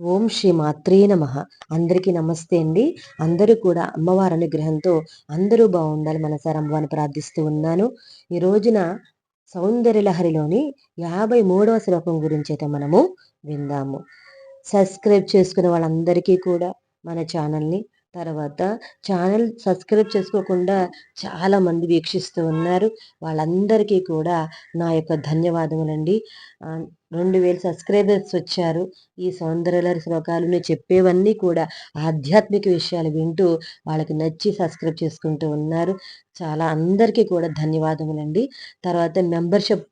ఓం శ్రీ మాత్రే నమ. అందరికీ నమస్తే అండి. అందరూ కూడా అమ్మవారి అనుగ్రహంతో అందరూ బాగుండాలి మనసారి అమ్మవారిని ప్రార్థిస్తూ ఉన్నాను. ఈ రోజున సౌందర్యలహరిలోని యాభై మూడవ శ్లోకం గురించి అయితే మనము విందాము. సబ్స్క్రైబ్ చేసుకున్న వాళ్ళందరికీ కూడా మన ఛానల్ని తర్వాత ఛానల్ సబ్స్క్రైబ్ చేసుకోకుండా చాలా మంది వీక్షిస్తూ ఉన్నారు. వాళ్ళందరికీ కూడా నా యొక్క ధన్యవాదములండి. రెండు వేలు సబ్స్క్రైబర్స్ వచ్చారు. ఈ సౌందర్య శ్లోకాలు చెప్పేవన్నీ కూడా ఆధ్యాత్మిక విషయాలు వింటూ వాళ్ళకి నచ్చి సబ్స్క్రైబ్ చేసుకుంటూ ఉన్నారు. చాలా అందరికీ కూడా ధన్యవాదములండి. తర్వాత మెంబర్షిప్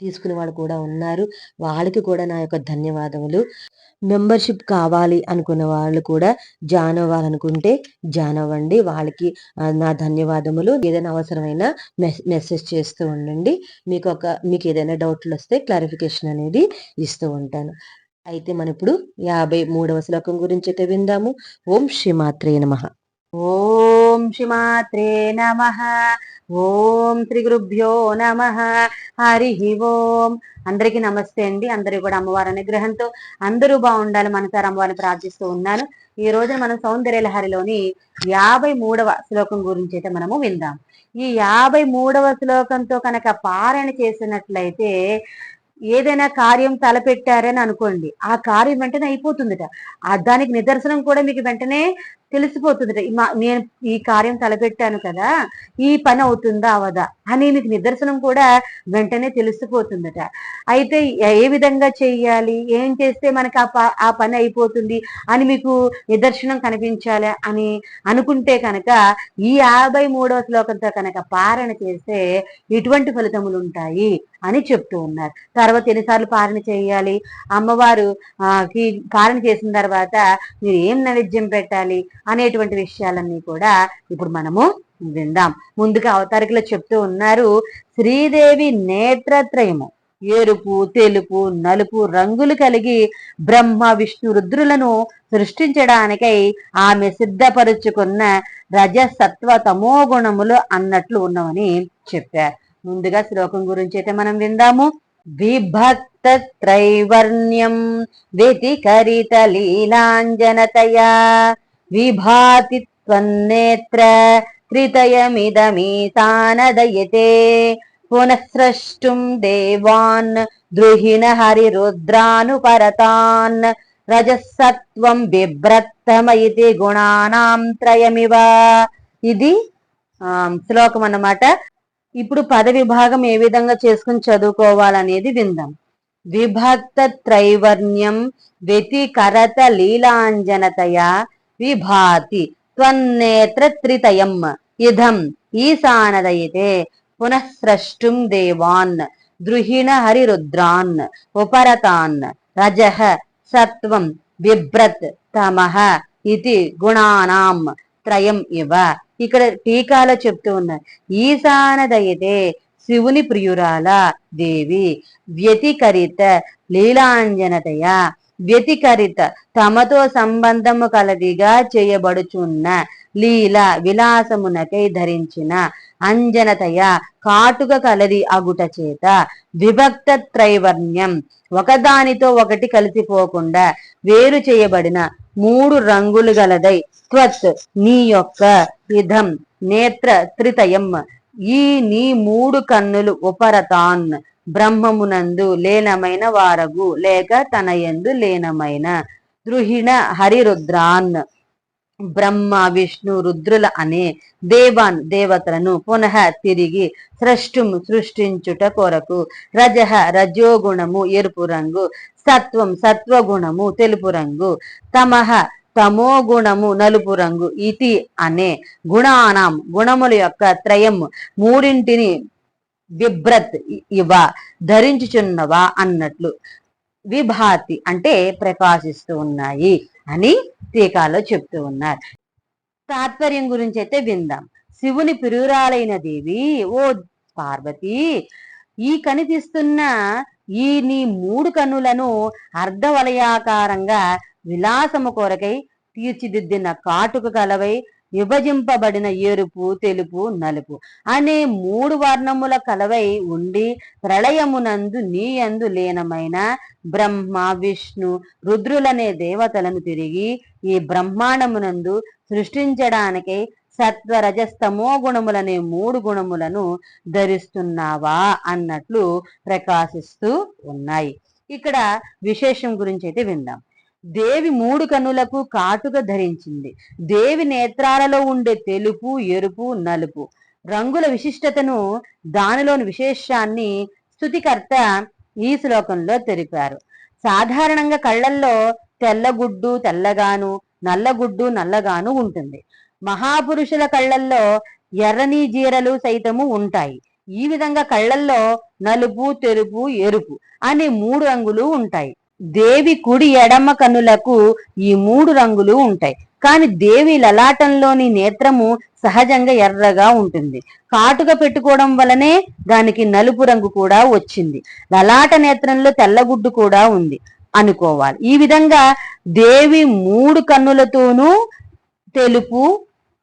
తీసుకునే వాళ్ళు కూడా ఉన్నారు. వాళ్ళకి కూడా నా యొక్క ధన్యవాదములు. మెంబర్షిప్ కావాలి అనుకున్న వాళ్ళు కూడా జాయిన్ అవ్వాలనుకుంటే జాయిన్ అవ్వండి. వాళ్ళకి నా ధన్యవాదములు. ఏదైనా అవసరమైన మెసేజ్ చేస్తూ ఉండండి. మీకు ఒక మీకు ఏదైనా డౌట్లు వస్తే క్లారిఫికేషన్ అనేది ఇస్తూ ఉంటాను. అయితే మన ఇప్పుడు యాభై మూడవ శ్లోకం గురించి అయితే విందాము. ఓం శ్రీమాత్రే నమ. ఓం శ్రీమాత్రే నమ. ఓం శ్రీ గురుభ్యో నమ. హరి ఓం. అందరికీ నమస్తే అండి. అందరూ కూడా అమ్మవారి అనుగ్రహంతో అందరూ బాగుండాలి మనసారి అమ్మవారిని ప్రార్థిస్తూ ఉన్నాను. ఈ రోజున మనం సౌందర్య లహరిలోని యాభై మూడవ శ్లోకం గురించి అయితే మనము విందాం. ఈ యాభై మూడవ శ్లోకంతో కనుక పారాయణ చేసినట్లయితే ఏదైనా కార్యం తలపెట్టారని అనుకోండి. ఆ కార్యం వెంటనే అయిపోతుందిట. దానికి నిదర్శనం కూడా మీకు వెంటనే తెలిసిపోతుందిట. నేను ఈ కార్యం తలపెట్టాను కదా ఈ పని అవుతుందా అవదా అని మీకు నిదర్శనం కూడా వెంటనే తెలిసిపోతుందట. అయితే ఏ విధంగా చెయ్యాలి? ఏం చేస్తే మనకి ఆ ఆ పని అయిపోతుంది అని మీకు నిదర్శనం కనిపించాలి అని అనుకుంటే కనుక ఈ యాభై మూడవ శ్లోకంతో కనుక పారణ చేస్తే ఇటువంటి ఫలితములు ఉంటాయి అని చెప్తూ ఉన్నారు. తర్వాత ఎన్నిసార్లు పారణ చేయాలి? అమ్మవారు పారణ చేసిన తర్వాత మీరు ఏం నైవేద్యం పెట్టాలి? అనేటువంటి విషయాలన్నీ కూడా ఇప్పుడు మనము విందాం. ముందుగా అవతారికలు చెప్తూ ఉన్నారు శ్రీదేవి నేత్రత్రయము. ఎరుపు తెలుపు నలుపు రంగులు కలిగి బ్రహ్మ విష్ణు రుద్రులను సృష్టించడానికై ఆమె సిద్ధపరుచుకున్న రజసత్వ తమో గుణములు అన్నట్లు ఉన్నవని చెప్పారు. ముందుగా శ్లోకం గురించి అయితే మనం విందాము. విభక్త త్రైవర్ణ్యం వ్యతికరిత లీలాంజనతయా విభాతి త్వన్నేత్ర త్రితయమిదమీతానదయతే పునఃస్రష్టుం దేవాన్ ద్రుహిణ హరిరుద్రానుపరతాన్ రజసత్వం బిభ్రత్తమయితి గుణానాం త్రయమివ ఇది శ్లోకం అన్నమాట. ఇప్పుడు పద విభాగం ఏ విధంగా చేసుకుని చదువుకోవాలనేది విందాం. విభక్త త్రైవర్ణ్యం వ్యతికరత లీలాంజనతయ? విభాతి త్వన్నేత్ర త్రితయం ఇదం ఈశానదయితే పునఃస్రష్టుం దేవాన్ ద్రుహిణ హరిరుద్రాన్ ఉపరతాన్ రజః సత్వం బిభ్రత్ తమః ఇది గుణానాం త్రయం ఇవ ఇక్కడ టీకాలో చెప్తూ ఉన్నారు ఈశానదయితే శివుని ప్రియురాల దేవి. వ్యతికరిత లీలాంజనతయ వ్యతికరిత తమతో సంబంధము కలదిగా చేయబడుచున్న లీల విలాసమునకై ధరించిన అంజనతయ కాటుక కలది అగుట చేత విభక్త త్రైవర్ణ్యం ఒకదానితో ఒకటి కలిసిపోకుండా వేరు చేయబడిన మూడు రంగులు గలదై త్వత్ నీ యొక్క ఇదం నేత్ర త్రితయం. ఈ నీ మూడు కన్నులు ఉపరతాన్ బ్రహ్మమునందు లేనమైన వారగు లేక తన ఎందు లేనమైన. ద్రుహిణ హరిరుద్రాన్ బ్రహ్మ విష్ణు రుద్రుల అనే దేవాన్ దేవతలను పునః తిరిగి సృష్టుం సృష్టించుట కొరకు రజహ రజోగుణము ఎరుపు రంగు సత్వం సత్వగుణము తెలుపు రంగు తమహ తమో గుణము నలుపు రంగు ఇతి అనే గుణానాం గుణముల యొక్క త్రయం మూడింటిని బిభ్రత్ ఇవ ధరించుచున్నవా అన్నట్లు విభాతి అంటే ప్రకాశిస్తూ ఉన్నాయి అని టీకాలో చెప్తూ ఉన్నారు. తాత్పర్యం గురించి అయితే విందాం. శివుని పిరురాలైన దేవి ఓ పార్వతి ఈ కనిపిస్తున్న ఈ నీ మూడు కన్నులను అర్ధవలయాకారంగా విలాసము కొరకై తీర్చిదిద్దిన కాటుక కలవై విభజింపబడిన ఎరుపు తెలుపు నలుపు అనే మూడు వర్ణముల కలవై ఉండి ప్రళయమునందు నీయందు లీనమైన బ్రహ్మ విష్ణు రుద్రులనే దేవతలను తిరిగి ఈ బ్రహ్మాండమునందు సృష్టించడానికి సత్వరజస్తమో గుణములనే మూడు గుణములను ధరిస్తున్నావా అన్నట్లు ప్రకాశిస్తూ ఉన్నాయి. ఇక్కడ విశేషం గురించి అయితే విందాం. దేవి మూడు కనులకు కాటుక ధరించింది. దేవి నేత్రాలలో ఉండే తెలుపు ఎరుపు నలుపు. రంగుల విశిష్టతను దానిలోని విశేషాన్ని స్థుతికర్త ఈ శ్లోకంలో తెలిపారు. సాధారణంగా కళ్ళల్లో తెల్లగుడ్డు తెల్లగాను నల్లగుడ్డు నల్లగాను ఉంటుంది. మహాపురుషుల కళ్ళల్లో ఎర్రని జీరలు సైతము ఉంటాయి. ఈ విధంగా కళ్ళల్లో నలుపు తెలుపు ఎరుపు అనే మూడు రంగులు ఉంటాయి. దేవి కుడి ఎడమ కన్నులకు ఈ మూడు రంగులు ఉంటాయి. కానీ దేవి లలాటంలోని నేత్రము సహజంగా ఎర్రగా ఉంటుంది. కాటుక పెట్టుకోవడం వలనే దానికి నలుపు రంగు కూడా వచ్చింది. లలాట నేత్రంలో తెల్లగుడ్డు కూడా ఉంది అనుకోవాలి. ఈ విధంగా దేవి మూడు కన్నులతోనూ తెలుపు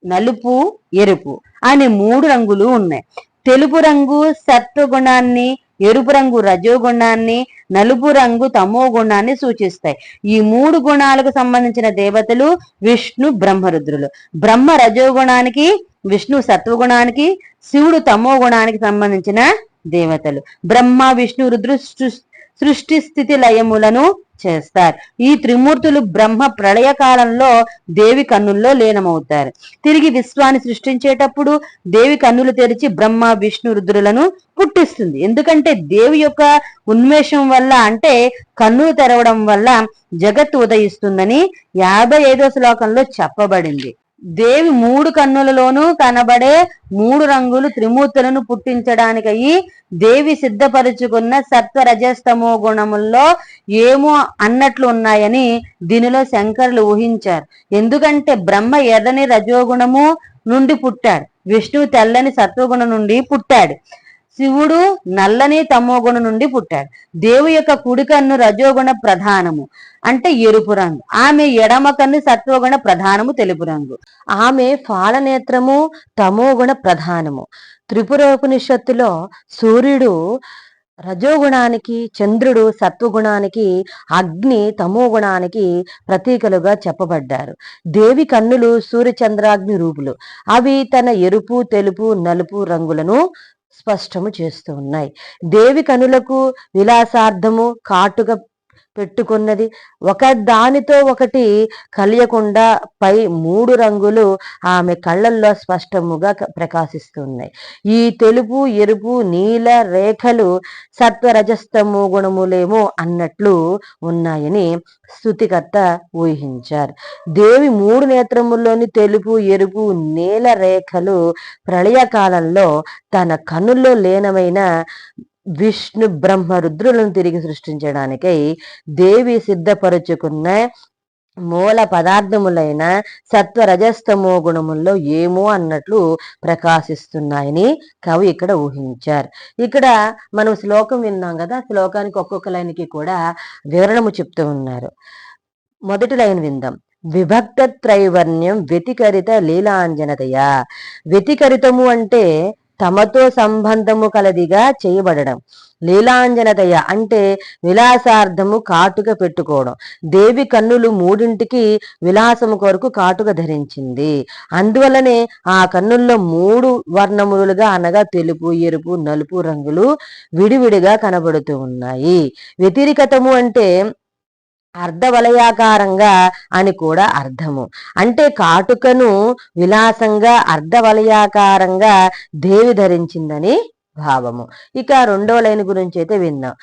నలుపు ఎరుపు అనే మూడు రంగులు ఉన్నాయి. తెలుపు రంగు సత్వగుణాన్ని ఎరుపు రంగు రజోగుణాన్ని నలుపు రంగు తమో గుణాన్ని సూచిస్తాయి. ఈ మూడు గుణాలకు సంబంధించిన దేవతలు విష్ణు బ్రహ్మరుద్రులు. బ్రహ్మ రజోగుణానికి విష్ణు సత్వగుణానికి శివుడు తమో గుణానికి సంబంధించిన దేవతలు. బ్రహ్మ విష్ణు రుద్రు సృష్టి స్థితి లయములను చేస్తారు. ఈ త్రిమూర్తులు బ్రహ్మ ప్రళయ కాలంలో దేవి కన్నుల్లో లీనమవుతారు. తిరిగి విశ్వాన్ని సృష్టించేటప్పుడు దేవి కన్నులు తెరిచి బ్రహ్మ విష్ణు రుద్రులను పుట్టిస్తుంది. ఎందుకంటే దేవి యొక్క ఉన్మేషం వల్ల అంటే కన్నులు తెరవడం వల్ల జగత్ ఉదయిస్తుందని యాభై ఐదో శ్లోకంలో చెప్పబడింది. దేవి మూడు కన్నులలోనూ కనబడే మూడు రంగులు త్రిమూర్తులను పుట్టించడానికై దేవి సిద్ధపరుచుకున్న సత్వరజస్తమో గుణముల్లో ఏమో అన్నట్లు ఉన్నాయని దీనిలో శంకరులు ఊహించారు. ఎందుకంటే బ్రహ్మ ఎర్రని రజోగుణము నుండి పుట్టాడు. విష్ణువు తెల్లని సత్వగుణం నుండి పుట్టాడు. శివుడు నల్లని తమోగుణ నుండి పుట్టాడు. దేవు యొక్క కుడి కన్ను రజోగుణ ప్రధానము. అంటే ఎరుపు రంగు. ఆమె ఎడమ కన్ను సత్వగుణ ప్రధానము తెలుపు రంగు. ఆమె ఫాలనేత్రము తమోగుణ ప్రధానము. త్రిపురోపనిషత్తులో సూర్యుడు రజోగుణానికి చంద్రుడు సత్వగుణానికి అగ్ని తమోగుణానికి ప్రతీకలుగా చెప్పబడ్డారు. దేవి కన్నులు సూర్యచంద్రాగ్ని రూపులు. అవి తన ఎరుపు తెలుపు నలుపు రంగులను స్పష్టము చేస్తూ ఉన్నాయి. దేవి కనులకు విలాసార్థము కాటుక పెట్టుకున్నది. ఒక దానితో ఒకటి కలియకుండా పై మూడు రంగులు ఆమె కళ్ళల్లో స్పష్టముగా ప్రకాశిస్తున్నాయి. ఈ తెలుపు ఎరుపు నీల రేఖలు సత్వరజస్తము గుణములేమో అన్నట్లు ఉన్నాయని స్థుతికర్త ఊహించారు. దేవి మూడు నేత్రముల్లోని తెలుపు ఎరుపు నీల రేఖలు ప్రళయకాలంలో తన కన్నుల్లో లీనమైన విష్ణు బ్రహ్మ రుద్రులను తిరిగి సృష్టించడానికై దేవి సిద్ధపరుచుకున్న మూల పదార్థములైన సత్వరజస్తమో గుణముల్లో ఏమో అన్నట్లు ప్రకాశిస్తున్నాయని కవి ఇక్కడ ఊహించారు. ఇక్కడ మనం శ్లోకం విన్నాం కదా శ్లోకానికి ఒక్కొక్క లైన్కి కూడా వివరణము చెప్తూ ఉన్నారు. మొదటి లైన్ విందాం. విభక్త త్రైవర్ణ్యం వ్యతికరిత లీలాంజనతయ? వ్యతికరితము అంటే తమతో సంబంధము కలదిగా చేయబడడం. లీలాంజనతయ అంటే విలాసార్థము కాటుక పెట్టుకోవడం. దేవి కన్నులు మూడింటికి విలాసము కొరకు కాటుక ధరించింది. అందువలనే ఆ కన్నుల్లో మూడు వర్ణములుగా అనగా తెలుపు ఎరుపు నలుపు రంగులు విడివిడిగా కనబడుతూ ఉన్నాయి. వ్యతిరికతము అంటే అర్ధవలయాకారంగా అని కూడా అర్థము. అంటే కాటుకను విలాసంగా అర్ధవలయాకారంగా దేవి ధరించిందని భావము. ఇక రెండో లైన్ గురించి అయితే విన్నాం.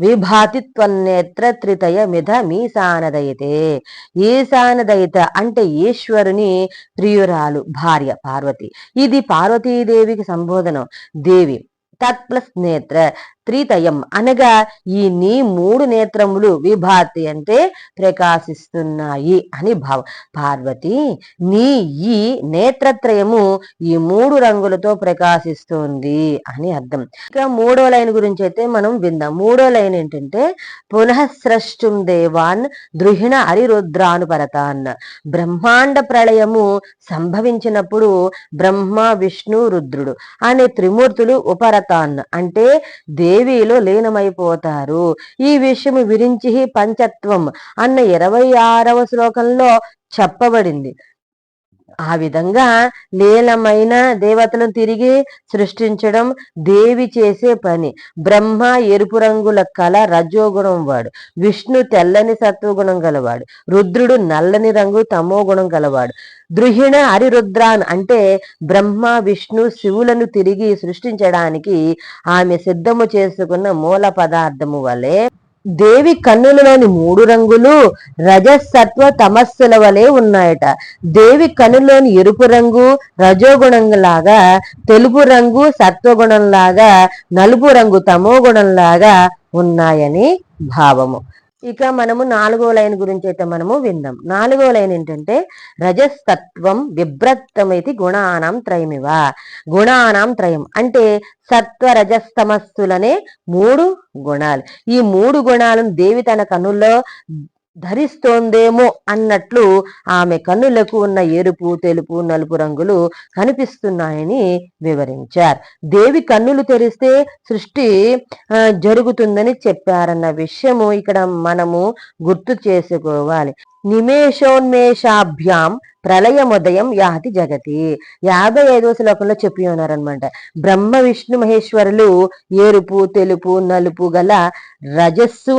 విభాతిత్వన్నేత్ర త్రితయ మిధ మీసానదయితే. ఈశానదయిత అంటే ఈశ్వరుని ప్రియురాలు భార్య పార్వతి. ఇది పార్వతీదేవికి సంబోధనం. దేవి తత్ ప్లస్ నేత్ర. త్రితయం అనగా ఈ నీ మూడు నేత్రములు విభాతి అంటే ప్రకాశిస్తున్నాయి అని భావం. పార్వతి నీ ఈ నేత్రత్రయము ఈ మూడు రంగులతో ప్రకాశిస్తుంది అని అర్థం. ఇక మూడో లైన్ గురించి అయితే మనం విందాం. మూడో లైన్ ఏంటంటే పునఃస్రష్టుం దేవాన్ దృహిణ హరిరుద్రానుపరతాన్ బ్రహ్మాండ ప్రళయము సంభవించినప్పుడు బ్రహ్మ విష్ణు రుద్రుడు అనే త్రిమూర్తులు ఉపరతాన్. అంటే దేవిలో లీనమైపోతారు. ఈ విషయము విరించి పంచత్వం అన్న ఇరవై ఆరవ శ్లోకంలో చెప్పబడింది. ఆ విధంగా లీలమైన దేవతలను తిరిగి సృష్టించడం దేవి చేసే పని. బ్రహ్మ ఎరుపు రంగుల కళ రజోగుణం వాడు. విష్ణు తెల్లని సత్వగుణం గలవాడు. రుద్రుడు నల్లని రంగు తమో గుణం గలవాడు. ద్రుహిణ హరిరుద్రాన్ అంటే బ్రహ్మ విష్ణు శివులను తిరిగి సృష్టించడానికి ఆమె సిద్ధము చేసుకున్న మూల పదార్థము వలె దేవి కన్నులలోని మూడు రంగులు రజసత్వ తమస్సుల వలె ఉన్నాయట. దేవి కన్నులోని ఎరుపు రంగు రజోగుణం లాగా తెలుపు రంగు సత్వగుణం లాగా నలుపు రంగు తమో లాగా ఉన్నాయని భావము. ఇక మనము నాలుగో లైన్ గురించి అయితే మనము విందాం. నాలుగో లైన్ ఏంటంటే రజస్తత్వం విభ్రత్తమైతి గుణానాం త్రయమివ. గుణానాం త్రయం అంటే సత్వ రజస్తమస్సులనే మూడు గుణాలు. ఈ మూడు గుణాలను దేవి తన కనుల్లో ధరిస్తోందేమో అన్నట్లు ఆమె కన్నులకు ఉన్న ఎరుపు తెలుపు నలుపు రంగులు కనిపిస్తున్నాయని వివరించారు. దేవి కన్నులు తెరిస్తే సృష్టి జరుగుతుందని చెప్పారన్న విషయము ఇక్కడ మనము గుర్తు చేసుకోవాలి. నిమేషోన్మేషాభ్యాం ప్రళయముదయం యాతి జగతి. యాభై ఐదో శ్లోకంలో చెప్పి ఉన్నారనమాట బ్రహ్మ విష్ణు మహేశ్వరులు ఎరుపు తెలుపు నలుపు గల రజస్సు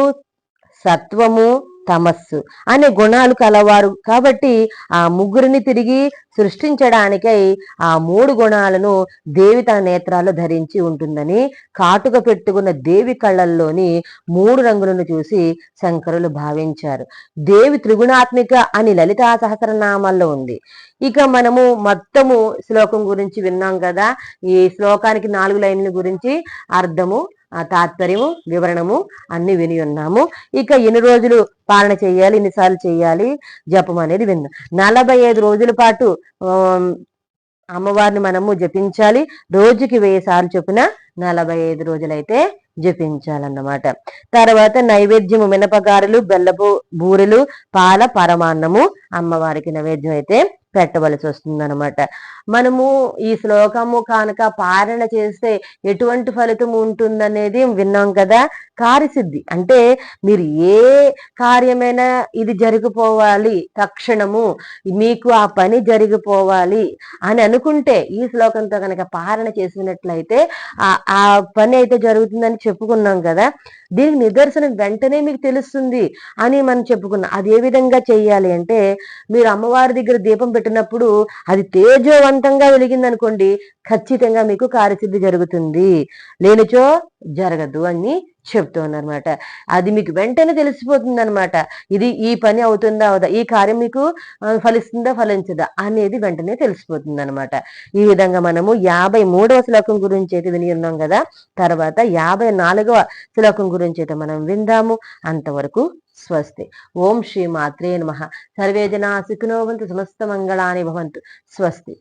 సత్వము తమస్సు అనే గుణాలు కలవారు. కాబట్టి ఆ ముగ్గురిని తిరిగి సృష్టించడానికై ఆ మూడు గుణాలను దేవి తన నేత్రాల్లో ధరించి ఉంటుందని కాటుక పెట్టుకున్న దేవి కళ్ళల్లోని మూడు రంగులను చూసి శంకరులు భావించారు. దేవి త్రిగుణాత్మిక అని లలితా సహస్రనామాల్లో ఉంది. ఇక మనము మొత్తము శ్లోకం గురించి విన్నాం కదా. ఈ శ్లోకానికి నాలుగు లైన్ల గురించి అర్థము ఆ తాత్పర్యము వివరణము అన్ని విని ఉన్నాము. ఇక ఎన్ని రోజులు పాలన చేయాలి ఎన్నిసార్లు చేయాలి జపం అనేది విన్నాం. నలభై ఐదు రోజుల పాటు అమ్మవారిని మనము జపించాలి. రోజుకి వెయ్యి సార్లు చొప్పున నలభై ఐదు రోజులైతే జపించాలన్నమాట. తర్వాత నైవేద్యము మినపగారెలు బెల్లపు బూరెలు పాల పరమాన్నము అమ్మవారికి నైవేద్యం అయితే పెట్టవలసి వస్తుందన్నమాట. మనము ఈ శ్లోకము కనుక పారణ చేస్తే ఎటువంటి ఫలితం ఉంటుందనేది విన్నాం కదా? కార్యసిద్ధి. అంటే మీరు ఏ కార్యమైనా ఇది జరిగిపోవాలి తక్షణము మీకు ఆ పని జరిగిపోవాలి అని అనుకుంటే ఈ శ్లోకంతో కనుక పారణ చేసినట్లయితే ఆ ఆ పని అయితే జరుగుతుందని చెప్పుకున్నాం కదా? దీనికి నిదర్శనం వెంటనే మీకు తెలుస్తుంది అని మనం చెప్పుకున్నాం. అది ఏ విధంగా చెయ్యాలి అంటే మీరు అమ్మవారి దగ్గర దీపం పెట్టినప్పుడు అది తేజోవంతంగా వెలిగింది అనుకోండి ఖచ్చితంగా మీకు కార్యసిద్ధి జరుగుతుంది. లేనిచో జరగదు అని చెప్తున్నమాట అది మీకు వెంటనే తెలిసిపోతుంది అనమాట ఇది ఈ పని అవుతుందా అవుదా? ఈ కార్యం మీకు ఫలిస్తుందా ఫలించదా? అనేది వెంటనే తెలిసిపోతుంది అనమాట ఈ విధంగా మనము యాభై మూడవ శ్లోకం గురించి అయితే విని ఉన్నాం కదా? తర్వాత యాభై నాలుగవ శ్లోకం గురించి అయితే మనం విందాము. అంతవరకు స్వస్తి ఓం శ్రీ మాత్రే నమ సర్వే జనా సుఖినోవంతు సమస్త మంగళాని భవంతు స్వస్తి